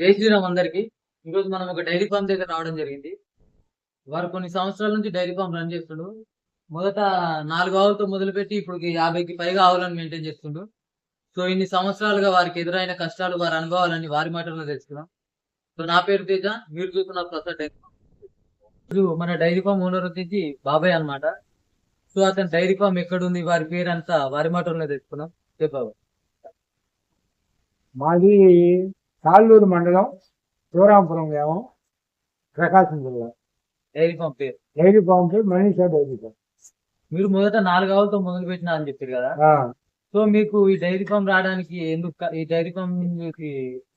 జై శ్రీరామ్ అందరికి. ఈరోజు మనం ఒక డైరీ ఫామ్ దగ్గర రావడం జరిగింది. వారు కొన్ని సంవత్సరాల నుంచి డైరీ ఫామ్ రన్ చేస్తుండు. మొదట నాలుగు ఆవులతో మొదలుపెట్టి ఇప్పుడు యాభైకి పైగా ఆవులను మెయింటైన్ చేస్తుండు. సో ఇన్ని సంవత్సరాలుగా వారికి ఎదురైన కష్టాలు వారి అనుభవాలని వారి మాటల్లో తెలుసుకున్నాం సో నా పేరు తేజ. మీరు చూస్తున్న ప్రసాద్ డైరీ ఫామ్. ఇప్పుడు మన డైరీ ఫామ్ ఓనర్ వచ్చేసి బాబాయ్ అన్నమాట. సో అతని డైరీ ఫామ్ ఎక్కడుంది వారి పేరు అంతా వారి మాటల్లో తెలుసుకున్నాం చెప్పాబా బాబాయ్. మాది తాళ్ళూరు మండలం శివరాంపురం గ్రామం ప్రకాశం జిల్లా. డైరీ ఫామ్ పేరు. డైరీ ఫామ్ పేరు మనీషా డైరీ ఫామ్. మీరు మొదట నాలుగు ఆవులతో మొదలు పెట్టినా అని చెప్పారు కదా? సో మీకు ఈ డైరీ ఫామ్ రావడానికి ఎందుకు ఈ డైరీ ఫామ్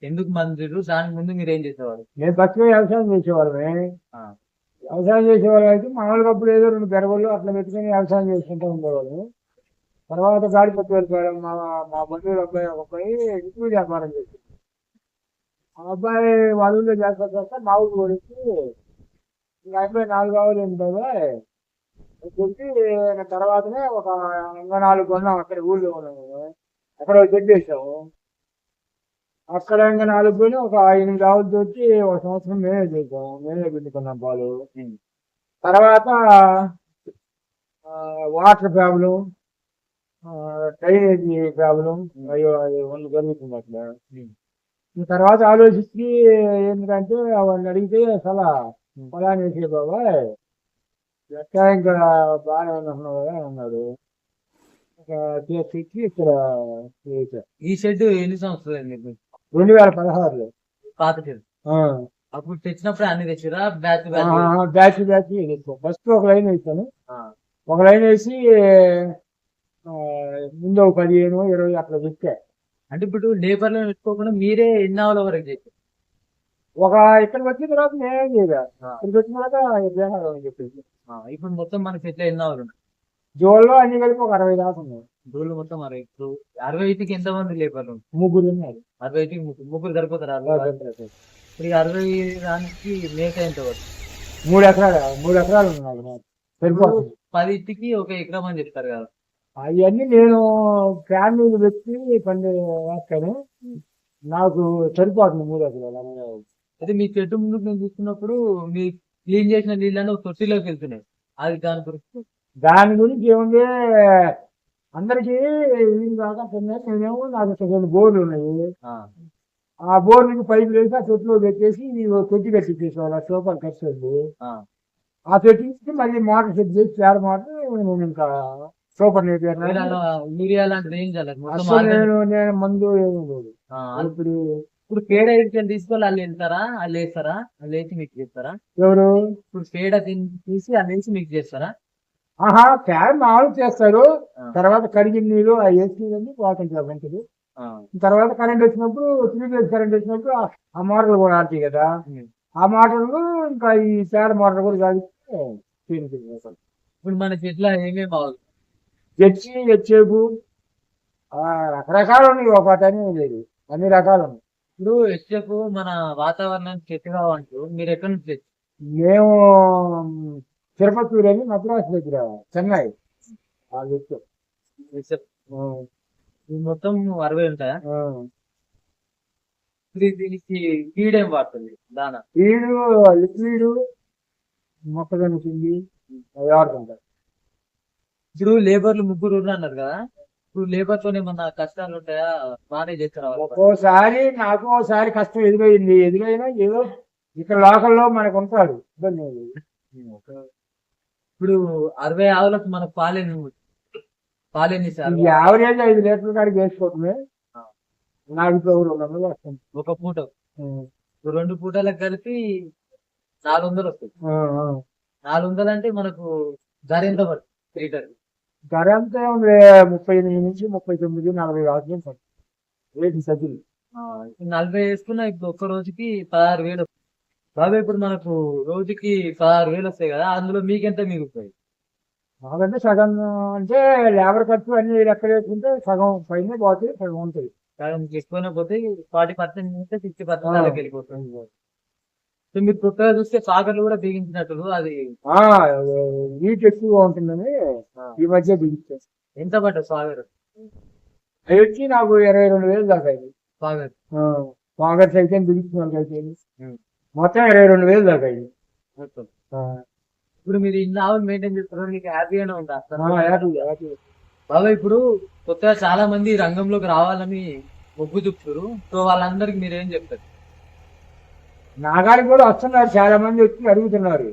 ఎందుకు మందిరు దానికి ముందు మీరు ఏం చేసేవారు? నేను ఫస్ట్ వ్యవసాయం చేసేవాళ్ళమే. వ్యవసాయం చేసేవాళ్ళు అయితే మామూలుగా అప్పుడు ఏదో రెండు పెరగళ్ళు అట్లా పెట్టుకుని వ్యవసాయం చేసుకుంటూ ఉండేవాళ్ళు. తర్వాత గాడి పట్టు వెళ్ళిపోయాడు మా మా బంధువుల అబ్బాయి ఒక అబ్బాయి ఇంటి వ్యాపారం చేసింది ఆ అబ్బాయి వాళ్ళ ఊళ్ళో చేస్తా మా ఊరు కొడిచి ఇంకా అబ్బాయి నాలుగు ఆవులు ఉంటాయి కొట్టి తర్వాతనే ఒక ఇంకా నాలుగు కొన్నాం అక్కడ ఊళ్ళో ఉన్నాము అక్కడ ఒక చెట్టు వేసాము అక్కడ ఇంకా నాలుగు కొని ఒక ఎనిమిది ఆవులు తోటి ఒక సంవత్సరం మేమే చేసాము మేమే పిండుకున్నాం పాలు. తర్వాత వాటర్ ప్రాబ్లం డ్రైనేజీ ప్రాబ్లం అయ్యో అది జరుగుతుంది ఈ తర్వాత ఆలోచించి ఏంటంటే వాళ్ళని అడిగితే అసలు పొలాన్ని వేసే బాబాయ్ ఎట్లా ఇంకా బాగానే ఉంటున్నావు కదా అని అన్నాడు. తెచ్చి ఇక్కడ. ఈ షెడ్ ఎన్ని సంవత్సరాలు? రెండు వేల పదహారులో. పాత షెడ్. అప్పుడు తెచ్చినప్పుడు అన్ని తెచ్చిరా? Batch batch. బ్యాచ్ ఫస్ట్ ఒక లైన్ వేసాను. ఒక లైన్ వేసి ముందు ఒక పదిహేను ఇరవై అట్లా పెట్టా అంటే ఇప్పుడు లేబర్లో పెట్టుకోకుండా మీరే ఎన్ని ఆవుల వరకు చేశారు? ఒక ఇక్కడికి వచ్చిన తర్వాత నేనేం చేయలే. వచ్చిన తర్వాత చేయాలి అని చెప్పేసి. ఆ, ఇప్పుడు మొత్తం మన చెట్లు ఎన్ని ఆవులు ఉన్నాయి? జోల్లో అన్ని కలిపి ఒక అరవై దాకా ఉన్నాయి. రోజులు మొత్తం అరవై అరవై ఐదుకి ఎంత మంది లేబర్లు? ముగ్గురు ఉన్నారు. అరవై ఐదుకి ముగ్గురు. ముగ్గురు సరిపోతారు? అరవై. ఇప్పుడు ఈ అరవై దానికి మేక ఎంత మూడు ఎకరాలు మూడు ఎకరాలు ఉన్నాయి. పది ఇంటికి ఒక ఎకరం అని చెప్తారు కదా. అవన్నీ నేను ఫ్యామిలీ పెట్టి పండి వేస్తాను నాకు సరిపోతుంది మూడు ఎకరాలు అలాగే. అయితే మీ చెట్టు ముందు నేను చూస్తున్నప్పుడు మీ క్లీన్ చేసిన నీళ్ళని ఒక తొట్టిలోకి వెళ్తున్నాయి. అది దాని గురించి? దాని గురించి ఏముంది? అందరికీ వీలు కాక నేనేమో నాకు రెండు బోర్లు ఉన్నాయి. ఆ, బోర్లకి పైపు వేసి ఆ తొట్టిలో పెట్టేసి తొట్టి కట్టించేసేవాళ్ళు ఆ సూపర్ కట్టేది ఆ. తొట్టి మళ్ళీ మోటార్ సెట్ చేసి పేర మోటార్ నేను ఇంకా సూపర్ యూరియా లాంటిది ఏం. నేను నేను మందు ఏమీ లేదు. ఇప్పుడు ఇప్పుడు పేడ ఎడికలు తీసుకొని వాళ్ళు వెళ్తారా? వాళ్ళు వేస్తారా? వాళ్ళు వేసి మీకు చేస్తారా? ఎవరు? ఇప్పుడు పేడ తీసి వాళ్ళు వేసి మీకు చేస్తారా? ఆహా ఫ్యాన్ మామూలు చేస్తారు. తర్వాత కడిగిన నీళ్ళు ఆ ఏసీ నీళ్ళని పోతుంది మంచిది? తర్వాత కరెంట్ వచ్చినప్పుడు త్రీ ఫేజ్ కరెంట్ వచ్చినప్పుడు ఆ- మోటార్లు కూడా ఆడతాయి కదా. ఆ మోటార్లు ఇంకా ఈ పేడ మోటార్ కూడా అసలు. ఇప్పుడు మన చెట్ల ఏమేమి బాగుంది జెర్సీ హెచ్ఎఫ్ రకరకాలు ఉన్నాయి ఒకటి అనేది లేదు. అన్ని రకాలు ఉన్నాయి ఇప్పుడు హెచ్ఎఫ్ మన వాతావరణానికి చెట్టు కావాలంటూ మీరు ఎక్కడి నుంచి మేము తిరుపతి అని మద్రాసు దగ్గర చెన్నై. ఆ మొత్తం అరవై ఉంటాయా? దీనికి ఫీడ్ ఏం వాడుతుంది? దానా? వీడు లిక్విడ్ మొక్కజొన్న పిండి అవి వాడుతుంటారు. ఇప్పుడు లేబర్లు ముగ్గురు ఉన్నారు అన్నారు కదా? ఇప్పుడు లేబర్ తోనే ఏమన్నా కష్టాలు ఉంటాయా? బాగానే చేస్తారా? ఒక్కోసారి నాకు ఒకసారి కష్టం ఎదురైంది. ఎదురైనా ఏదో ఇక్కడ లోకల్లో మనకు ఉంటాడు. ఇబ్బంది. ఇప్పుడు అరవై ఆవులకు మన పాలెన్ని పాలెన్ని సార్ యావరేజ్ ఐదు లీటర్ల కాడికి వేసుకోవటమే. రెండు వందలు వస్తుంది ఒక పూట. రెండు పూటలకు కలిపి నాలుగు వందలు వస్తుంది ఆ. నాలుగు వందలు అంటే మనకు ధర ఎంత పడుతుంది? లీటర్. ధర అంతా ఉంది ముప్పై ఎనిమిది నుంచి ముప్పై తొమ్మిది నలభై రాజు రేటు సజ్జలు నలభై వేసుకున్నా ఇప్పుడు ఒక్క రోజుకి పదహారు వేలు. బాబా ఇప్పుడు మనకు రోజుకి పదహారు వేలు వస్తాయి కదా అందులో మీకెంత మిగులుతాయి? మాకంటే సగం అంటే లేబర్ ఖర్చు అన్ని లెక్క వేసుకుంటే సగం పైన పోతే సగం ఉంటుంది సగం ఎక్కువనే పోతే ఫార్టీ పర్సెంట్ ఉంటే సిక్స్టీ పర్సెంట్ వెళ్ళిపోతుంది. సో మీరు కొత్తగా చూస్తే సాగర్లు కూడా బిగించినట్టు అది హీట్ ఎక్కువగా ఉంటుందని ఈ మధ్య బిగించారు. ఎంత పడ్డది సాగర్? అవి వచ్చి నాకు ఇరవై రెండు వేలు దాకా అయింది సాగర్. ఆ, కాంగ్రెస్ అయితే. మొత్తం ఇరవై రెండు వేలు దాకా అయింది ఆ, ఇప్పుడు మీరు ఇన్ని ఆవులు మెయింటైన్ చేస్తున్నారు మీకు హ్యాపీగానే ఉందా. బాబా ఇప్పుడు కొత్తగా చాలా మంది రంగంలోకి రావాలని మొగ్గు చూపుతారు సో వాళ్ళందరికి మీరు ఏం చెప్తారు? నాగారికి కూడా వస్తున్నారు చాలా మంది వచ్చి అడుగుతున్నారు.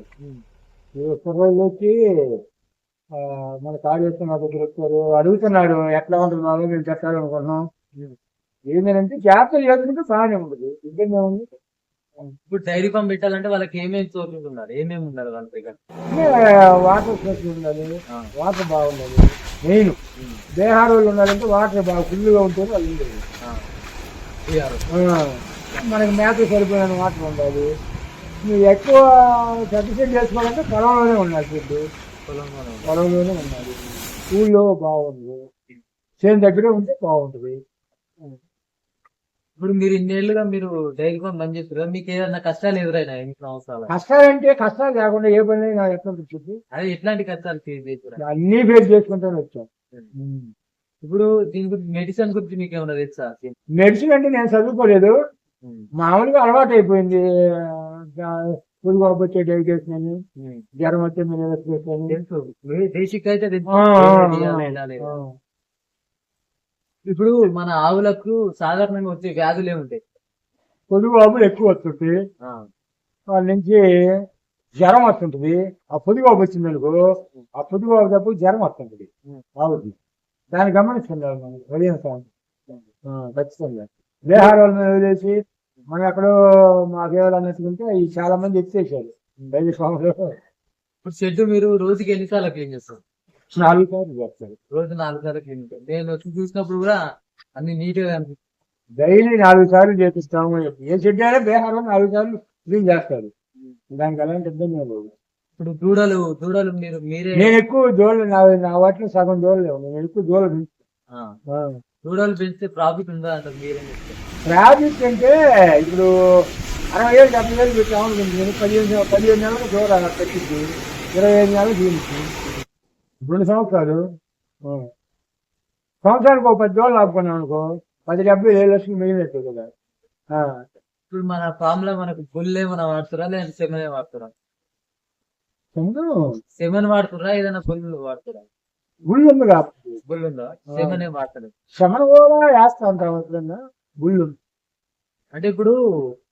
ఈ కుర్రోళ్ళు వచ్చి ఆ, మన కాళేశ్వరం మా దగ్గర వచ్చారు అడుగుతున్నాడు ఎట్లా ఉంటుంది బాబు మేము చెప్పాలనుకున్నాం ఏంటంటే జాగ్రత్త చేసుకుంటే బాగానే ఉంటుంది ఇబ్బంది ఏముంది? ఇప్పుడు డైరీ ఫామ్ పెట్టాలంటే వాళ్ళకి ఏమేమి సోర్సెస్ ఉన్నారు ఏమేమి ఉన్నారు వాళ్ళ దగ్గర? అంటే వాటర్ సోర్స్ ఉండాలి వాటర్ బాగుండాలి మెయిన్. బీహార్ ఉండాలంటే వాటర్ బాగా ఫుల్గా ఉంటుంది ఆ, మనకి మేత సరిపోయిన వాటర్ ఉండాలి నువ్వు ఎక్కువ సఫిషియెంట్ చేసుకోవాలంటే పొలంలోనే ఉండాలి ఫుడ్ పొలంలోనే ఉండాలి. ఊళ్ళో బాగుంది చేను దగ్గరే ఉంటే బాగుంటుంది. ఇప్పుడు మీరు ఇన్నేళ్ళుగా మీరు డైరీ ఫామ్ చేస్తారు కదా, మీకు ఏదైనా కష్టాలు ఎదురైనా ఎన్ని సంవత్సరాలు కష్టాలంటే కష్టాలు లేకుండా ఏ పని నాకు ఎట్లా ఉంటుంది అదే ఎట్లాంటి కష్టాలు ఫేస్ చేస్తారు అన్నీ ఫేస్ చేసుకుంటానే వచ్చాం. ఇప్పుడు దీని గురించి మెడిసిన్ గురించి మీకు ఏమైనా తెలుసా? మెడిసిన్ అంటే నేను చదువుకోలేదు. మామూలుగా అలవాటు అయిపోయింది పురుగు వచ్చే డైజెషన్ అని జ్వరం వచ్చే మినరల్స్. ఇప్పుడు మన ఆవులకు సాధారణంగా వచ్చే వ్యాధులు ఏముంటాయి? పొదుగు బాబులు ఎక్కువ వస్తుంటాయి వాళ్ళ నుంచి జ్వరం వస్తుంటది. ఆ పొదుగు బాబు వచ్చింది అనుకో ఆ పొదుగు బాబు తప్పు జ్వరం వస్తుంటది. ఆవుకి దాన్ని గమనిస్తున్నారు మనం ఉదయం ఖచ్చితంగా. బీహార్ వాళ్ళని వదిలేసి మనం ఎక్కడో మాకేవాళ్ళు అన్నట్టుకుంటే ఈ చాలా మంది ఎత్తేసారు. డైలీ ఫామ్లో ఇప్పుడు షెడ్ మీరు రోజుకి ఎన్నిసార్లు క్లీన్ చేస్తారు? నాలుగు సార్లు చేస్తారు. రోజు నాలుగు సార్లు క్లీన్ చేస్తారు. నేను వచ్చి చూసినప్పుడు కూడా అన్ని నీట్గా డైలీ నాలుగు సార్లు చేపిస్తాము ఏ షెడ్ అయినా బీహార్ వాళ్ళు నాలుగు సార్లు క్లీన్ చేస్తారు. దానికి అలాంటి ఇబ్బంది లేదు. ఇప్పుడు దూడలు దూడలు మీరు మీరే నేను ఎక్కువ జోళ్ళు నా నా వాటిలో సగం జోళ్ళు లేవు. నేను ఎక్కువ ఆ, దూడలు పెంచితే ప్రాఫిట్ ఉందా అంటారు మీరేం చెప్తారు? ప్రాజెక్ట్ అంటే ఇప్పుడు అరవై ఏళ్ళు డెబ్బై వేలు పెట్టాము నేను పదిహేను పదిహేను నెలలకు జోరు పెట్టింది ఇరవై ఐదు నెలలు దీనికి రెండు సంవత్సరాలు. సంవత్సరానికి ఒక పది జోళ్ళు ఆపుకున్నాం అనుకో పది డెబ్బై ఏడు లక్షలు మిగిలినట్టు కదా. ఇప్పుడు మన ఫామ్లో మనకు బుల్ ఏమైనా వాడుతురా లేదంటే సెమెన్ వాడుతురా? సెమెన్ వాడుతురా ఏదైనా బుల్ వాడుతురా? గుళ్ళు ఉంది కాబట్టి ఉందా వాడతలేదు శమన కూడా వేస్తా గుళ్ళు ఉంది. అంటే ఇప్పుడు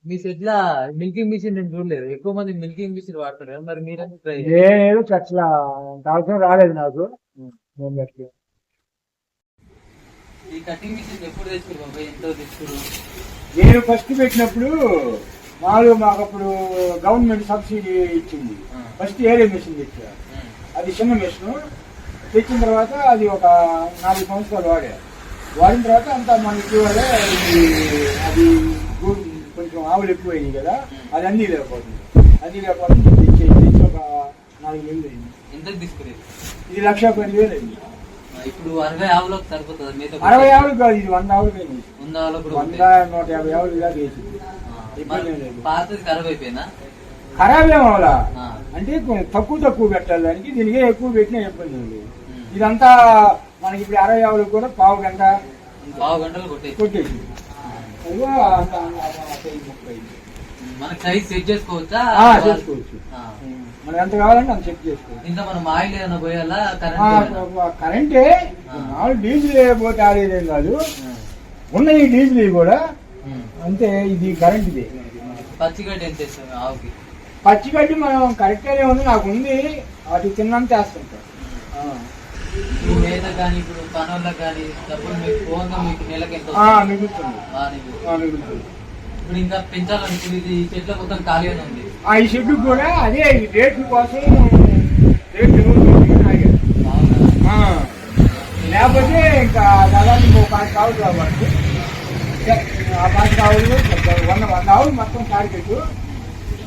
మీ సెట్ లా మిల్కింగ్ మిషన్ నేను చూడలేదు. ఎక్కువ మంది మిల్కింగ్ మిషన్ వాడుతారు మరి మీరేం ట్రై అట్లా అవసరం రాలేదు నాకు. ఈ కటింగ్ మిషన్ ఎప్పుడు తెచ్చుకోరు బాబాయ్? ఎంతో తెచ్చుకోరు నేను ఫస్ట్ పెట్టినప్పుడు మామూలుగా మాకు అప్పుడు గవర్నమెంట్ సబ్సిడీ ఇచ్చింది. ఫస్ట్ ఏరే మిషన్ తెచ్చా అది చిన్న మిషన్ తెచ్చిన తర్వాత అది ఒక నాలుగు సంవత్సరాలు వాడా. వాడిన తర్వాత అంతా మనకి ఇది అది కొంచెం ఆవులు ఎక్కువ అయింది కదా అది అన్నీ లేకపోతుంది. అన్నీ లేకపోతే తెచ్చి తెచ్చి ఒక నాలుగు వేలు అయింది. ఎంతకు తీసుకునేది? ఇది లక్ష పది వేలు అయింది. ఇప్పుడు అరవై ఆవులకు సరిపోతుంది? మీతో అరవై ఆవులు కాదు ఇది వంద ఆవులు అయింది. వంద ఆవులకు వంద. నూట యాభై ఆవులు దాకా వేసింది. పాతది ఖరాబ్ అయిపోయినా ఖరాబ్ ఏం అవలా? ఆ, అంటే తక్కువ తక్కువ పెట్టాలి దానికి దీనికి ఎక్కువ పెట్టినా ఇబ్బంది ఉంది. ఇదంతా మనకి ఇప్పుడు అరవై ఆవులకు కూడా పావు గంట పావు గంటలు కొట్టేసి. మనకి సైజ్ సెట్ చేసుకోవచ్చా? చేసుకోవచ్చు. మనం ఎంత కావాలంటే అంత చెక్ చేసుకోవచ్చు. దీంట్లో మనం ఆయిల్ ఏమైనా పోయాలా? కరెంట్ మామూలు డీజిల్ పోతే ఆడేదేం కాదు. ఉన్నాయి డీజిల్ ఇవి కూడా. అంతే ఇది కరెంట్ ఇది పచ్చిగడ్డి ఎంత ఇస్తాం ఆవుకి? పచ్చిగడ్డి మనం కరెక్ట్గానే ఉంది నాకు ఉంది. వాటి తిన్నంత వేస్తుంటాం. ఈ కానీ ఇప్పుడు పనులకు కానీ డబ్బులు మీకు పోగా మీకు నెలకి ఎంత ఇప్పుడు ఇంకా పెంచాలని ఇప్పుడు ఇది ఈ చెట్ల మొత్తం ఖాళీగానే ఉంది. ఆ ఈ షెడ్ కూడా అదే ఈ రేట్ల కోసం రేట్లు. లేకపోతే ఇంకా దాదాపు ఇంకో పాతి కావులు కాబట్టి ఆ పాతి కావులు వంద వంద ఆవులు మొత్తం టార్గెట్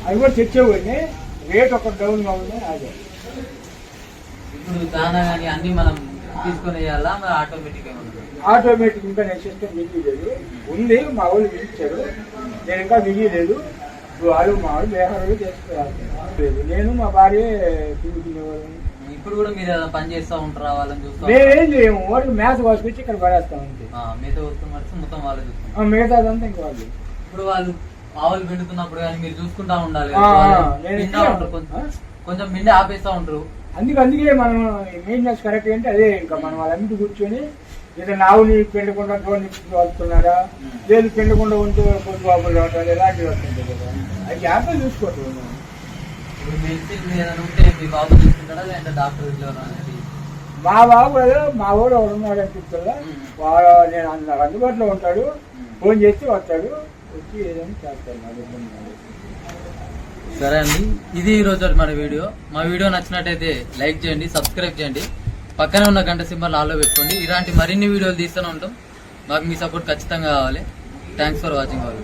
అవి కూడా తెచ్చేవాడిని రేట్ ఒక డౌన్గా ఉంది అదే ఇప్పుడు దానా కానీ అన్ని మనం తీసుకొని వేయాలా? మరి ఆటోమేటిక్ ఆటోమేటిక్ ఇంకా నేను సిస్టమ్ మిగిలేదు. ఉంది మా వాళ్ళు మిగిల్చారు నేను ఇంకా మిగిలేదు. వాళ్ళు మా వాళ్ళు వేహారు చేసుకున్నారు నేను మా భార్య ఇప్పుడు కూడా మీరు పని చేస్తూ ఉంటారా? వాళ్ళని చూస్తా మేమేం చేయము. వాడికి మ్యాథ్ వాసుకొచ్చి ఇక్కడ పడేస్తాం అంతే. ఆ, మీతో వస్తున్న మొత్తం వాళ్ళే చూస్తాం ఆ, మిగతాదంతా ఇంకా వాళ్ళు. ఇప్పుడు వాళ్ళు ఆవులు పిండుతున్నప్పుడు కానీ మీరు చూసుకుంటా ఉండాలి కొంచెం మిండి ఆపేస్తా ఉంటారు. అందుకే అందుకే మనం మెయింటెనెన్స్ కరెక్ట్ అంటే అదే ఇంకా మనం వాళ్ళంటి కూర్చొని ఏదైనా ఆవుని పెండకుండా డ్రోన్ వస్తున్నారా లేదు పెండకుండా ఉంటూ పొద్దు బాబులు ఉంటారు ఇలాంటివి వస్తుంటాయి కదా. అది జాగ్రత్త చూసుకోవట్లేదు మనం. మీ బాబు ఏదో మా ఊరు ఎవరు ఉన్నాడు అనిపిస్తుందా? వాడు నేను అందుబాటులో ఉంటాడు ఫోన్ చేస్తే వస్తాడు వచ్చి ఏదైనా చేస్తాడు. సరే అండి. ఇది ఈరోజు మన వీడియో. మా వీడియో నచ్చినట్టయితే లైక్ చేయండి సబ్స్క్రైబ్ చేయండి. పక్కనే ఉన్న గంట సింబల్ ఆల్లో పెట్టుకోండి. ఇలాంటి మరిన్ని వీడియోలు తీస్తూనే ఉంటాం. మాకు మీ సపోర్ట్ ఖచ్చితంగా కావాలి. థ్యాంక్స్ ఫర్ వాచింగ్ వాళ్ళు